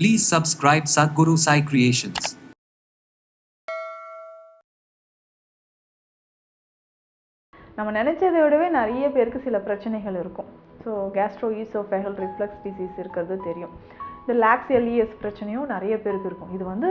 Please subscribe Sadhguru Sai Creations. நம்ம நினச்சதை விடவே நிறைய பேருக்கு சில பிரச்சனைகள் இருக்கும். So gastro oesophageal reflux disease இருக்கிறது தெரியும். இந்த லாக்ஸ் எல்இஎஸ் பிரச்சனையும் நிறைய பேருக்கு இருக்கும். இது வந்து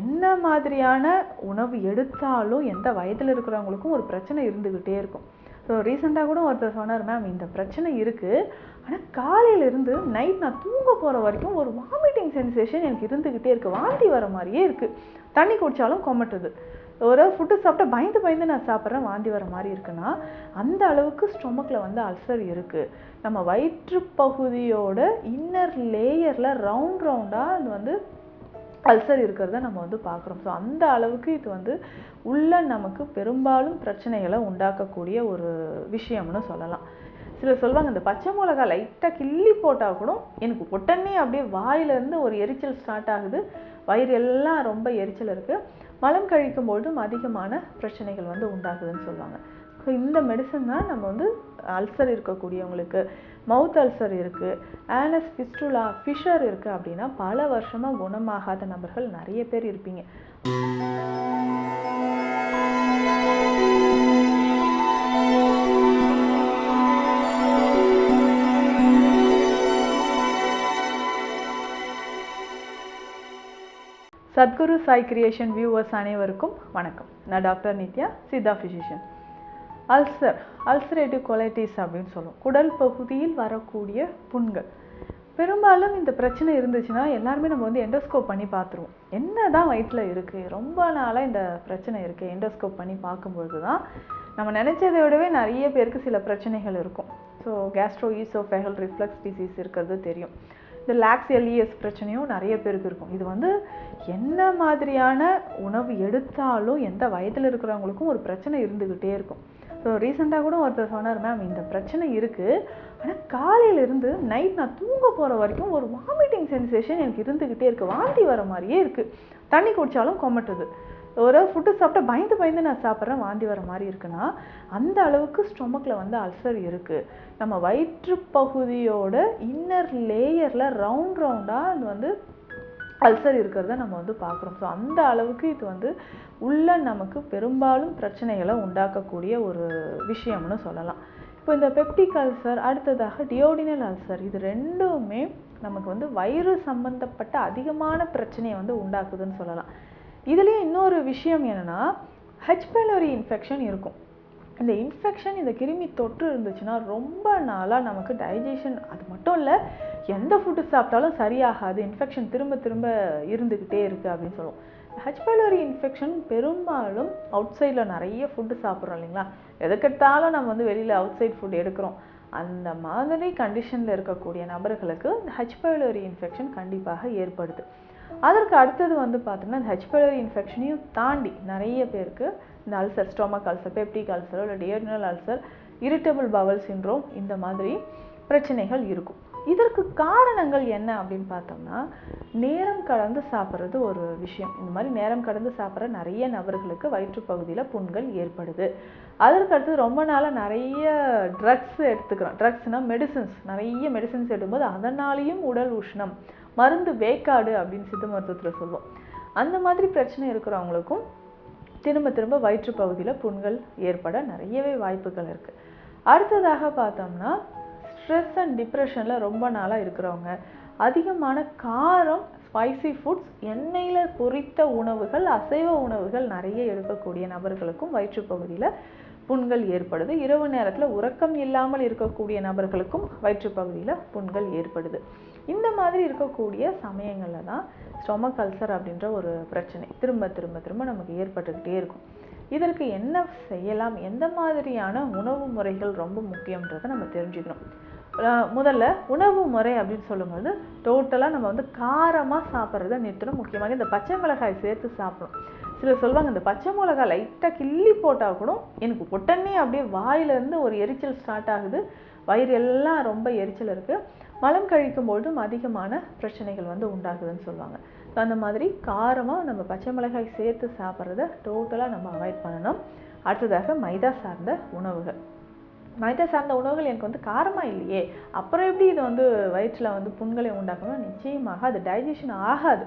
என்ன மாதிரியான உணவு எடுத்தாலும் எந்த வயதில் இருக்கிறவங்களுக்கும் ஒரு பிரச்சனை இருந்துக்கிட்டே இருக்கும். ஸோ ரீசெண்டாக கூட ஒருத்தர் சொன்னார் மேம் இந்த பிரச்சனை இருக்குது ஆனால் காலையிலேருந்து நைட் நான் தூங்க போகிற வரைக்கும் ஒரு வாமிட்டிங் சென்சேஷன் எனக்கு இருந்துக்கிட்டே இருக்குது வாந்தி வர மாதிரியே இருக்குது தண்ணி குடித்தாலும் கொமட்டுது. ஒரு ஃபுட்டு சாப்பிட்டா பயந்து பயந்து நான் சாப்பிட்றேன். வாந்தி வர மாதிரி இருக்குன்னா அந்த அளவுக்கு ஸ்டொமக்கில் வந்து அல்சர் இருக்குது நம்ம வயிற்று பகுதியோட இன்னர் லேயரில் ரவுண்ட் ரவுண்டாக அது வந்து அல்சர் இருக்கிறத நம்ம வந்து பார்க்குறோம். ஸோ அந்த அளவுக்கு இது வந்து உள்ள நமக்கு பெரும்பாலும் பிரச்சனைகளை உண்டாக்கக்கூடிய ஒரு விஷயம்னு சொல்லலாம். சிலர் சொல்லுவாங்க இந்த பச்சை மிளகா லைட்டாக கிள்ளி போட்டால் கூட எனக்கு உடனே அப்படியே வாயிலேருந்து ஒரு எரிச்சல் ஸ்டார்ட் ஆகுது. வயிறு எல்லாம் ரொம்ப எரிச்சல் இருக்குது மலம் கழிக்கும் பொழுதும் அதிகமான பிரச்சனைகள் வந்து உண்டாகுதுன்னு சொல்லுவாங்க. ஸோ இந்த மெடிசன் தான் நம்ம வந்து அல்சர் இருக்கக்கூடியவங்களுக்கு மவுத் அல்சர் இருக்குது ஆனஸ் ஃபிஸ்டுலா ஃபிஷர் இருக்குது அப்படின்னா பல வருஷமாக குணமாகாத நபர்கள் நிறைய பேர் இருப்பீங்க. சத்குரு சாய் கிரியேஷன் வியூவர்ஸ் அனைவருக்கும் வணக்கம். நான் doctor Nithya Siddha physician ulcer ulcerative colitis அப்படின்னு சொல்லுவோம். குடல் பகுதியில் வரக்கூடிய புண்கள். பெரும்பாலும் இந்த பிரச்சனை இருந்துச்சுன்னா எல்லாருமே நம்ம வந்து எண்டோஸ்கோப் பண்ணி பார்த்துருவோம். என்ன தான் வயிற்றில் இருக்குது ரொம்ப நாளாக இந்த பிரச்சனை இருக்குது எண்டோஸ்கோப் பண்ணி பார்க்கும்பொழுது தான் நம்ம நினச்சதை விடவே நிறைய பேருக்கு சில பிரச்சனைகள் இருக்கும். So gastro oesophageal reflux disease இருக்கிறது தெரியும். இந்த லாக்ஸ் எல்இஎஸ் பிரச்சனையும் நிறைய பேருக்கு இருக்கும். இது வந்து என்ன மாதிரியான உணவு எடுத்தாலும் எந்த வயதில் இருக்கிறவங்களுக்கும் ஒரு பிரச்சனை இருந்துக்கிட்டே இருக்கும். ஸோ ரீசெண்டாக கூட ஒருத்தர் சொன்னார் மேம் இந்த பிரச்சனை இருக்குது ஆனால் காலையிலேருந்து நைட் நான் தூங்க போகிற வரைக்கும் ஒரு வாமிட்டிங் சென்சேஷன் எனக்கு இருந்துக்கிட்டே இருக்குது வாந்தி வர மாதிரியே இருக்குது தண்ணி குடித்தாலும் கொமட்டுது. ஒரு ஃபுட்டு சாப்பிட்டா பயந்து பயந்து நான் சாப்பிட்றேன். வாந்தி வர மாதிரி இருக்குன்னா அந்த அளவுக்கு ஸ்டொமக்கில் வந்து அல்சர் இருக்குது நம்ம வயிற்று பகுதியோட இன்னர் லேயரில் ரவுண்ட் ரவுண்டாக அது வந்து அல்சர் இருக்கிறத நம்ம வந்து பார்க்குறோம். ஸோ அந்த அளவுக்கு இது வந்து உள்ள நமக்கு பெரும்பாலும் பிரச்சனைகளை உண்டாக்கக்கூடிய ஒரு விஷயம்னு சொல்லலாம். இப்போ இந்த பெப்டிக் அல்சர் அடுத்ததாக டியோடினல் அல்சர் இது ரெண்டுமே நமக்கு வந்து வயிறு சம்பந்தப்பட்ட அதிகமான பிரச்சனையை வந்து உண்டாக்குதுன்னு சொல்லலாம். இதுலேயே இன்னொரு விஷயம் என்னென்னா ஹெச்பெலரி இன்ஃபெக்ஷன் இருக்கும். இந்த இன்ஃபெக்ஷன் இந்த கிருமி தொற்று இருந்துச்சுன்னா ரொம்ப நாளாக நமக்கு டைஜஷன் அது மட்டும் இல்லை எந்த ஃபுட்டு சாப்பிட்டாலும் சரியாகாது. இன்ஃபெக்ஷன் திரும்ப திரும்ப இருந்துக்கிட்டே இருக்குது அப்படின்னு சொல்லுவோம். ஹெச்பைலரி இன்ஃபெக்ஷன் பெரும்பாலும் அவுட் சைடில் நிறைய ஃபுட்டு சாப்பிட்றோம் இல்லைங்களா? எதுக்கெடுத்தாலும் நம்ம வந்து வெளியில் அவுட் சைட் ஃபுட் எடுக்கிறோம். அந்த மாதிரி கண்டிஷனில் இருக்கக்கூடிய நபர்களுக்கு இந்த ஹெச்பைலரி இன்ஃபெக்ஷன் கண்டிப்பாக ஏற்படுது. அதற்கு அடுத்தது வந்து பார்த்தோம்னா இந்த ஹெச்பைலரி இன்ஃபெக்ஷனையும் தாண்டி நிறைய பேருக்கு இந்த அல்சர் ஸ்டொமக் அல்சர் பெப்டிக் அல்சரோ இல்லை duodenal ulcer irritable bowel syndrome இந்த மாதிரி பிரச்சனைகள் இருக்கும். இதற்கு காரணங்கள் என்ன அப்படின்னு பார்த்தோம்னா நேரம் கடந்து சாப்பிட்றது ஒரு விஷயம். இந்த மாதிரி நேரம் கடந்து சாப்பிட்ற நிறைய நபர்களுக்கு வயிற்றுப்பகுதியில் புண்கள் ஏற்படுது. அதற்கடுத்து ரொம்ப நாளாக நிறைய ட்ரக்ஸ் எடுத்துக்கிறோம். ட்ரக்ஸ்னால் மெடிசின்ஸ் நிறைய மெடிசின்ஸ் எடுக்கும்போது அதனாலேயும் உடல் உஷ்ணம் மருந்து வேக்காடு அப்படின்னு சித்த மருத்துவத்தில் சொல்லுவோம் அந்த மாதிரி பிரச்சனை இருக்கிறவங்களுக்கும் திரும்ப திரும்ப வயிற்று பகுதியில் புண்கள் ஏற்பட நிறையவே வாய்ப்புகள் இருக்குது அடுத்ததாக பார்த்தோம்னா ஸ்ட்ரெஸ் அண்ட் டிப்ரெஷனில் ரொம்ப நாளாக இருக்கிறவங்க. அதிகமான காரம் ஸ்பைசி ஃபுட்ஸ் எண்ணெயில் பொரித்த உணவுகள் அசைவ உணவுகள் நிறைய எடுக்கக்கூடிய நபர்களுக்கும் வயிற்றுப்பகுதியில் புண்கள் ஏற்படுது. இரவு நேரத்தில் உறக்கம் இல்லாமல் இருக்கக்கூடிய நபர்களுக்கும் வயிற்றுப்பகுதியில் புண்கள் ஏற்படுது. இந்த மாதிரி இருக்கக்கூடிய சமயங்களில் தான் ஸ்டொமக் அல்சர் அப்படின்ற ஒரு பிரச்சனை திரும்ப திரும்ப திரும்ப நமக்கு ஏற்பட்டுக்கிட்டே இருக்கும். இதற்கு என்ன செய்யலாம்? எந்த மாதிரியான உணவு முறைகள் ரொம்ப முக்கியன்றதை நம்ம தெரிஞ்சுக்கணும். முதல்ல உணவு முறை அப்படின்னு சொல்லும்போது டோட்டலாக நம்ம வந்து காரமாக சாப்பிட்றத நிறுத்தணும். முக்கியமாக இந்த பச்சை மிளகாய் சேர்த்து சாப்பிடணும். சிலர் சொல்லுவாங்க இந்த பச்சை மிளகா லைட்டாக கிள்ளி போட்டால் கூட எனக்கு உடனே அப்படியே வாயிலேருந்து ஒரு எரிச்சல் ஸ்டார்ட் ஆகுது. வயிறு எல்லாம் ரொம்ப எரிச்சல் இருக்குது மலம் கழிக்கும் பொழுதும் அதிகமான பிரச்சனைகள் வந்து உண்டாகுதுன்னு சொல்லுவாங்க. ஸோ அந்த மாதிரி காரமாக நம்ம பச்சை மிளகாய் சேர்த்து சாப்பிட்றத டோட்டலாக நம்ம அவாய்ட் பண்ணணும். அடுத்ததாக மைதா சார்ந்த உணவுகள். மைதா சார்ந்த உணவுகள் எனக்கு வந்து காரமாக இல்லையே அப்புறம் எப்படி இது வந்து வயிற்றில் வந்து புண்களை உண்டாக்கணும் நிச்சயமாக அது டைஜஷன் ஆகாது.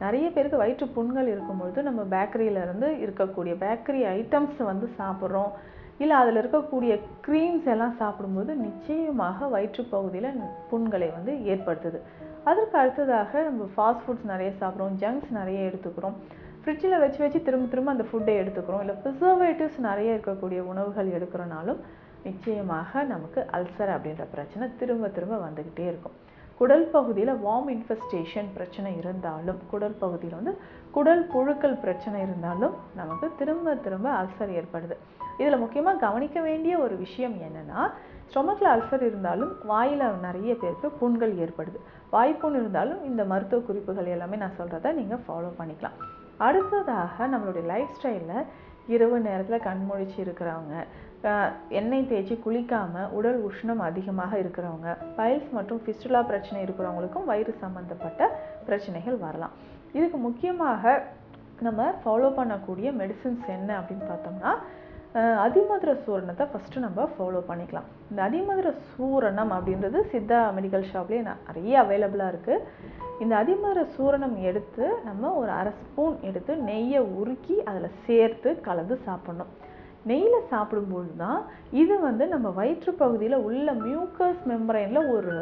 நிறைய பேருக்கு வயிற்று புண்கள் இருக்கும்பொழுது நம்ம பேக்கரியிலேருந்து இருக்கக்கூடிய பேக்கரி ஐட்டம்ஸ் வந்து சாப்பிட்றோம். இல்லை அதில் இருக்கக்கூடிய க்ரீம்ஸ் எல்லாம் சாப்பிடும்போது நிச்சயமாக வயிற்று பகுதியில் புண்களை வந்து ஏற்படுத்துது. அதற்கு அடுத்ததாக நம்ம ஃபாஸ்ட் ஃபுட்ஸ் நிறைய சாப்பிட்றோம் ஜங்க்ஸ் நிறைய எடுத்துக்கிறோம். ஃப்ரிட்ஜில் வச்சு வச்சு திரும்ப திரும்ப அந்த ஃபுட்டை எடுத்துக்கிறோம். இல்லை ப்ரிசர்வேட்டிவ்ஸ் நிறைய இருக்கக்கூடிய உணவுகள் எடுக்கிறனாலும் நிச்சயமாக நமக்கு அல்சர் அப்படின்ற பிரச்சனை திரும்ப திரும்ப வந்துக்கிட்டே இருக்கும். குடல் பகுதியில் வார்ம் இன்ஃபெஸ்டேஷன் பிரச்சனை இருந்தாலும் குடல் பகுதியில் வந்து குடல் புழுக்கள் பிரச்சனை இருந்தாலும் நமக்கு திரும்ப திரும்ப அல்சர் ஏற்படுது. இதில் முக்கியமாக கவனிக்க வேண்டிய ஒரு விஷயம் என்னென்னா ஸ்டொமக்கில் அல்சர் இருந்தாலும் வாயில் நிறைய பேருக்கு புண்கள் ஏற்படுது. வாய்ப்புண் இருந்தாலும் இந்த மருத்துவ குறிப்புகள் எல்லாமே நான் சொல்கிறத நீங்கள் ஃபாலோ பண்ணிக்கலாம். அடுத்ததாக நம்மளுடைய லைஃப் ஸ்டைலில் இரவு நேரத்தில் கண்முழிச்சு இருக்கிறவங்க எண்ணெய் தேய்ச்சி குளிக்காமல் உடல் உஷ்ணம் அதிகமாக இருக்கிறவங்க பைல்ஸ் மற்றும் ஃபிஸ்டுலா பிரச்சனை இருக்கிறவங்களுக்கும் வயிறு சம்மந்தப்பட்ட பிரச்சனைகள் வரலாம். இதுக்கு முக்கியமாக நம்ம ஃபாலோ பண்ணக்கூடிய மெடிசின்ஸ் என்ன அப்படின்னு பார்த்தோம்னா அதிமதுர சூரணத்தை ஃபஸ்ட்டு நம்ம ஃபாலோ பண்ணிக்கலாம். இந்த அதிமதுர சூரணம் அப்படின்றது சித்தா மெடிக்கல் ஷாப்லேயே நிறைய அவைலபிளாக இருக்குது இந்த அதிமதுர சூரணம் எடுத்து நம்ம ஒரு அரை ஸ்பூன் எடுத்து நெய்யை உருக்கி அதில் சேர்த்து கலந்து சாப்பிட்ணும். நெய்யில் சாப்பிடும்போது தான் இது வந்து நம்ம வயிற்று பகுதியில் உள்ள மியூக்கஸ் மெம்பரைனில் ஒரு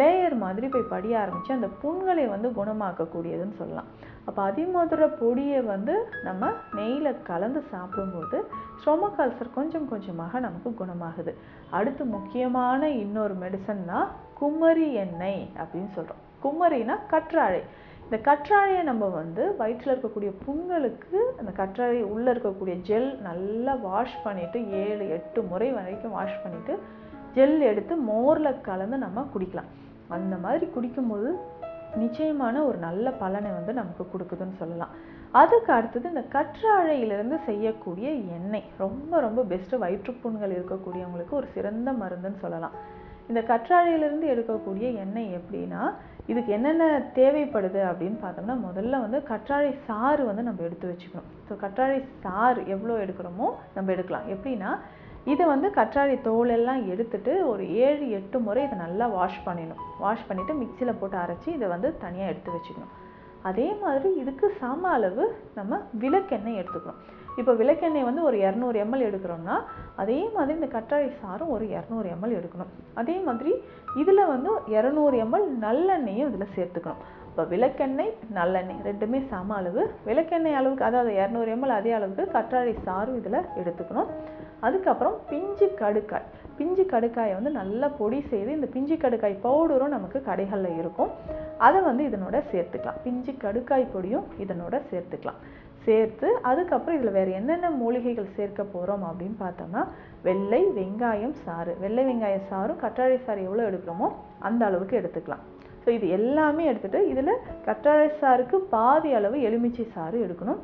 லேயர் மாதிரி போய் படிய ஆரம்பித்து அந்த புண்களை வந்து குணமாக்கக்கூடியதுன்னு சொல்லலாம். அப்போ அதிமதுர பொடியை வந்து நம்ம நெய்யில் கலந்து சாப்பிடும்போது ஸ்டொமக் அல்சர் கொஞ்சம் கொஞ்சமாக நமக்கு குணமாகுது. அடுத்து முக்கியமான இன்னொரு மெடிசன்னா குமரி எண்ணெய் அப்படின்னு சொல்கிறோம் குமரினா கற்றாழை. இந்த கற்றாழையை நம்ம வந்து வயிற்றில் இருக்கக்கூடிய புண்களுக்கு அந்த கற்றாழை உள்ளே இருக்கக்கூடிய ஜெல் நல்லா வாஷ் பண்ணிவிட்டு ஏழு எட்டு முறை வரைக்கும் வாஷ் பண்ணிவிட்டு ஜெல் எடுத்து மோரில் கலந்து நம்ம குடிக்கலாம். அந்த மாதிரி குடிக்கும்போது நிச்சயமான ஒரு நல்ல பலனை வந்து நமக்கு கொடுக்குதுன்னு சொல்லலாம். அதுக்கு அடுத்தது இந்த கற்றாழையிலிருந்து செய்யக்கூடிய எண்ணெய். ரொம்ப ரொம்ப பெஸ்ட்டு வயிற்றுப்புண்கள் இருக்கக்கூடியவங்களுக்கு ஒரு சிறந்த மருந்துன்னு சொல்லலாம். இந்த கற்றாழையிலிருந்து எடுக்கக்கூடிய எண்ணெய் எப்படின்னா இதுக்கு என்னென்ன தேவைப்படுது அப்படின்னு பார்த்தோம்னா முதல்ல வந்து கற்றாழை சாறு வந்து நம்ம எடுத்து வச்சுக்கணும். ஸோ கற்றாழை சாறு எவ்வளோ எடுக்கிறோமோ நம்ம எடுக்கலாம். எப்படின்னா இதை வந்து கற்றாழை தோலெல்லாம் எடுத்துட்டு ஒரு ஏழு எட்டு முறை இதை நல்லா வாஷ் பண்ணிடணும். வாஷ் பண்ணிவிட்டு மிக்சியில் போட்டு அரைச்சி இதை வந்து தனியாக எடுத்து வச்சுக்கணும். அதே மாதிரி இதுக்கு சம அளவு நம்ம விளக்கெண்ணெய் எடுத்துக்கணும். இப்போ விளக்கெண்ணெய் வந்து ஒரு இரநூறு எம்எல் எடுக்கிறோம்னா அதே மாதிரி இந்த கற்றாழை சாரும் ஒரு இரநூறு எம்எல் எடுக்கணும். அதே மாதிரி இதில் வந்து இரநூறு எம்எல் நல்லெண்ணெயும் இதில் சேர்த்துக்கணும். இப்போ விளக்கெண்ணெய் நல்லெண்ணெய் ரெண்டுமே சம அளவு. விளக்கெண்ணெய் அளவுக்கு அதாவது இரநூறு எம்எல் அதே அளவுக்கு கற்றாழை சாரும் இதில் எடுத்துக்கணும். அதுக்கப்புறம் பிஞ்சு கடுக்காய். பிஞ்சு கடுக்காயை வந்து நல்லா பொடி செய்து இந்த பிஞ்சு கடுக்காய் பவுடரும் நமக்கு கடைகளில் இருக்கும். அதை வந்து இதனோட சேர்த்துக்கலாம். பிஞ்சு கடுக்காய் பொடியும் இதனோட சேர்த்துக்கலாம். சேர்த்து அதுக்கப்புறம் இதில் வேறு என்னென்ன மூலிகைகள் சேர்க்க போகிறோம் அப்படின்னு பார்த்தோம்னா வெள்ளை வெங்காயம் சாறு. வெள்ளை வெங்காய சாறும் கற்றாழை சாறு எவ்வளோ எடுக்கிறோமோ அந்த அளவுக்கு எடுத்துக்கலாம். ஸோ இது எல்லாமே எடுத்துகிட்டு இதில் கற்றாழை சாருக்கு பாதி அளவு எலுமிச்சை சாறு எடுக்கணும்.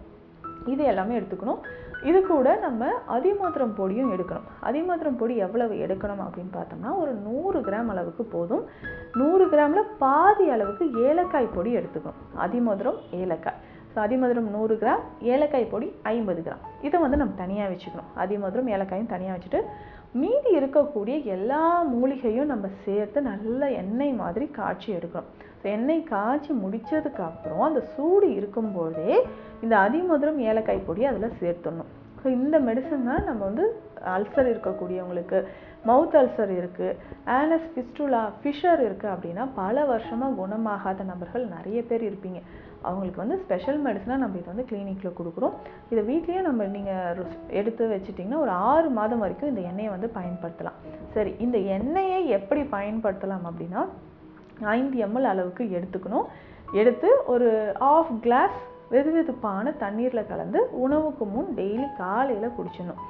இது எல்லாமே எடுத்துக்கணும். இது கூட நம்ம அதிமதுரம் பொடியும் எடுக்கணும். அதிமதுரம் பொடி எவ்வளவு எடுக்கணும் அப்படின்னு பார்த்தோம்னா ஒரு நூறு கிராம் அளவுக்கு போதும். நூறு கிராமில் பாதி அளவுக்கு ஏலக்காய் பொடி எடுத்துக்கணும். அதிமதுரம் ஏலக்காய். ஸோ அதிமதுரம் நூறு கிராம் ஏலக்காய் பொடி ஐம்பது கிராம். இதை வந்து நம்ம தனியாக வச்சுக்கணும். அதிமதுரம் ஏலக்காயும் தனியாக வச்சுட்டு மீதி இருக்கக்கூடிய எல்லா மூலிகையும் நம்ம சேர்த்து நல்ல எண்ணெய் மாதிரி காய்ச்சி எடுக்கணும். ஸோ எண்ணெய் காய்ச்சி முடித்ததுக்கப்புறம் அந்த சூடு இருக்கும்போதே இந்த அதிமதுரம் ஏலக்காய் பொடி அதில் சேர்த்துடணும். ஸோ இந்த மெடிசன் தான் நம்ம வந்து அல்சர் இருக்கக்கூடியவங்களுக்கு மவுத் அல்சர் இருக்குது ஆனஸ் பிஸ்டுலா ஃபிஷர் இருக்குது அப்படின்னா பல வருஷமாக குணமாகாத நபர்கள் நிறைய பேர் இருப்பீங்க. அவங்களுக்கு வந்து ஸ்பெஷல் மெடிசனாக நம்ம இதை வந்து கிளினிக்கில் கொடுக்குறோம். இதை வீட்லேயே நம்ம நீங்கள் எடுத்து வச்சிட்டிங்கன்னா ஒரு ஆறு மாதம் வரைக்கும் இந்த எண்ணெயை வந்து பயன்படுத்தலாம். சரி இந்த எண்ணெயை எப்படி பயன்படுத்தலாம் அப்படின்னா ஐந்து எம்எல் அளவுக்கு எடுத்துக்கணும். எடுத்து ஒரு ஆஃப் கிளாஸ் வெது வெதுப்பான தண்ணீரில் கலந்து உணவுக்கு முன் டெய்லி காலையில் குடிச்சிடணும்.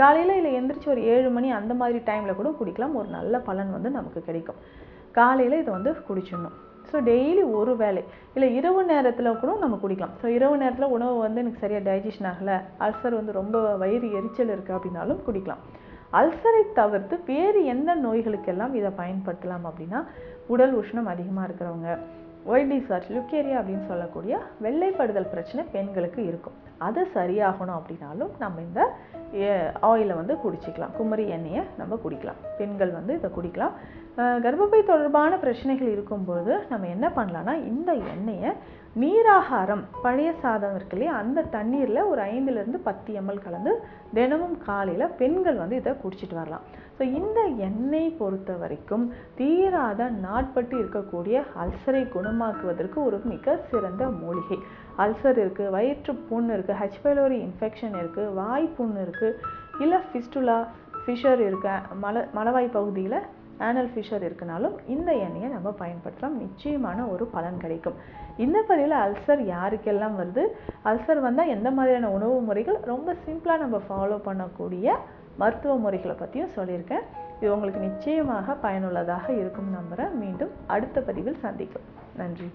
காலையில் இல்லை எந்திரிச்சு ஒரு ஏழு மணி அந்த மாதிரி டைமில் கூட குடிக்கலாம். ஒரு நல்ல பலன் வந்து நமக்கு கிடைக்கும். காலையில் இதை வந்து குடிச்சிடணும். ஸோ டெய்லி ஒரு வேளை. இல்லை இரவு நேரத்தில் கூட நம்ம குடிக்கலாம். ஸோ இரவு நேரத்தில் உணவு வந்து எனக்கு சரியாக டைஜஷன் ஆகலை. அல்சர் வந்து ரொம்ப வயிறு எரிச்சல் இருக்குது அப்படின்னாலும் குடிக்கலாம். அல்சரை தவிர்த்து வேறு எந்த நோய்களுக்கெல்லாம் இதை பயன்படுத்தலாம் அப்படின்னா உடல் உஷ்ணம் அதிகமாக இருக்கிறவங்க ஒயிட் டிசார்ஜ் லுக்கேரியா அப்படின்னு சொல்லக்கூடிய வெள்ளைப்படுதல் பிரச்சனை பெண்களுக்கு இருக்கும். அது சரியாகணும் அப்படின்னாலும் நம்ம இந்த ஆயிலை வந்து குடிச்சிக்கலாம். குமரி எண்ணெயை நம்ம குடிக்கலாம். பெண்கள் வந்து இதை குடிக்கலாம். கர்ப்பப்பை தொடர்பான பிரச்சனைகள் இருக்கும்போது நம்ம என்ன பண்ணலான்னா இந்த எண்ணெயை நீராகாரம் பழைய சாதம் இருக்கு இல்லையா அந்த தண்ணீரில் ஒரு ஐந்துலேருந்து பத்து எம்எல் கலந்து தினமும் காலையில் பெண்கள் வந்து இதை குடிச்சிட்டு வரலாம். ஸோ இந்த எண்ணெய் பொறுத்த வரைக்கும் தீராத நாட்பட்டு இருக்கக்கூடிய அல்சரை குணமாக்குவதற்கு ஒரு மிக சிறந்த மூலிகை. அல்சர் இருக்குது வயிற்று புண் இருக்குது ஹெச் பைலோரி இன்ஃபெக்ஷன் இருக்குது வாய் புண் இருக்குது இல்லை ஃபிஸ்டுலா ஃபிஷர் இருக்க மல மலவாய் பகுதியில் ஆனல் ஃபிஷர் இருக்குனாலும் இந்த எண்ணெயை நம்ம பயன்படுத்துகிறோம் நிச்சயமான ஒரு பலன் கிடைக்கும். இந்த பதிவில் அல்சர் யாருக்கெல்லாம் வருது? அல்சர் வந்தால் எந்த மாதிரியான உணவு முறைகள்? ரொம்ப சிம்பிளாக நம்ம ஃபாலோ பண்ணக்கூடிய மருத்துவ முறைகளை பற்றியும் சொல்லியிருக்கேன். இது உங்களுக்கு நிச்சயமாக பயனுள்ளதாக இருக்கும் நம்புகிறேன் மீண்டும் அடுத்த பதிவில் சந்திக்கும். நன்றி.